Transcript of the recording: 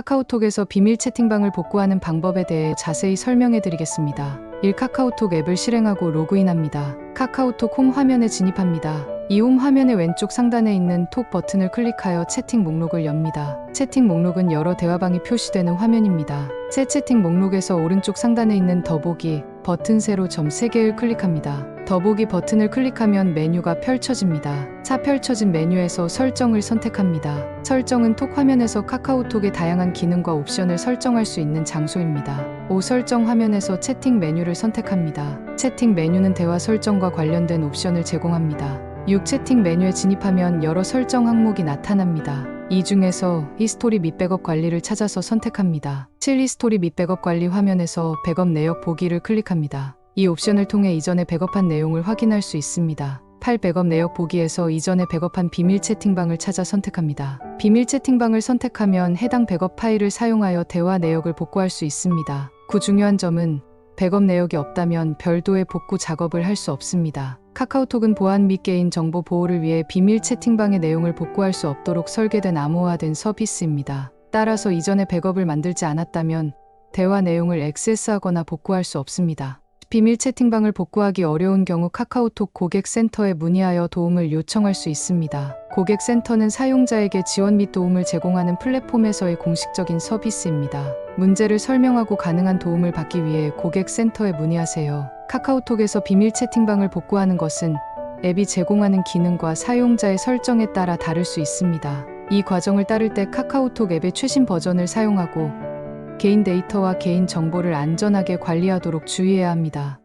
카카오톡에서 비밀 채팅방을 복구하는 방법에 대해 자세히 설명해 드리겠습니다. 1. 카카오톡 앱을 실행하고 로그인합니다. 카카오톡 홈 화면에 진입합니다. 이 홈 화면의 왼쪽 상단에 있는 톡 버튼을 클릭하여 채팅 목록을 엽니다. 채팅 목록은 여러 대화방이 표시되는 화면입니다. 새 채팅 목록에서 오른쪽 상단에 있는 더보기 버튼 세로 점 3개를 클릭합니다. 더보기 버튼을 클릭하면 메뉴가 펼쳐집니다. 차 펼쳐진 메뉴에서 설정을 선택합니다. 설정은 톡 화면에서 카카오톡의 다양한 기능과 옵션을 설정할 수 있는 장소입니다. 5 설정 화면에서 채팅 메뉴를 선택합니다. 채팅 메뉴는 대화 설정과 관련된 옵션을 제공합니다. 6 채팅 메뉴에 진입하면 여러 설정 항목이 나타납니다. 이 중에서 히스토리 및 백업 관리를 찾아서 선택합니다. 7 히스토리 및 백업 관리 화면에서 백업 내역 보기를 클릭합니다. 이 옵션을 통해 이전에 백업한 내용을 확인할 수 있습니다. 8 백업 내역 보기에서 이전에 백업한 비밀 채팅방을 찾아 선택합니다. 비밀 채팅방을 선택하면 해당 백업 파일을 사용하여 대화 내역을 복구할 수 있습니다. 그 중요한 점은 백업 내역이 없다면 별도의 복구 작업을 할 수 없습니다. 카카오톡은 보안 및 개인 정보 보호를 위해 비밀 채팅방의 내용을 복구할 수 없도록 설계된 암호화된 서비스입니다. 따라서 이전에 백업을 만들지 않았다면 대화 내용을 액세스하거나 복구할 수 없습니다. 비밀 채팅방을 복구하기 어려운 경우 카카오톡 고객센터에 문의하여 도움을 요청할 수 있습니다. 고객센터는 사용자에게 지원 및 도움을 제공하는 플랫폼에서의 공식적인 서비스입니다. 문제를 설명하고 가능한 도움을 받기 위해 고객센터에 문의하세요. 카카오톡에서 비밀 채팅방을 복구하는 것은 앱이 제공하는 기능과 사용자의 설정에 따라 다를 수 있습니다. 이 과정을 따를 때 카카오톡 앱의 최신 버전을 사용하고 개인 데이터와 개인 정보를 안전하게 관리하도록 주의해야 합니다.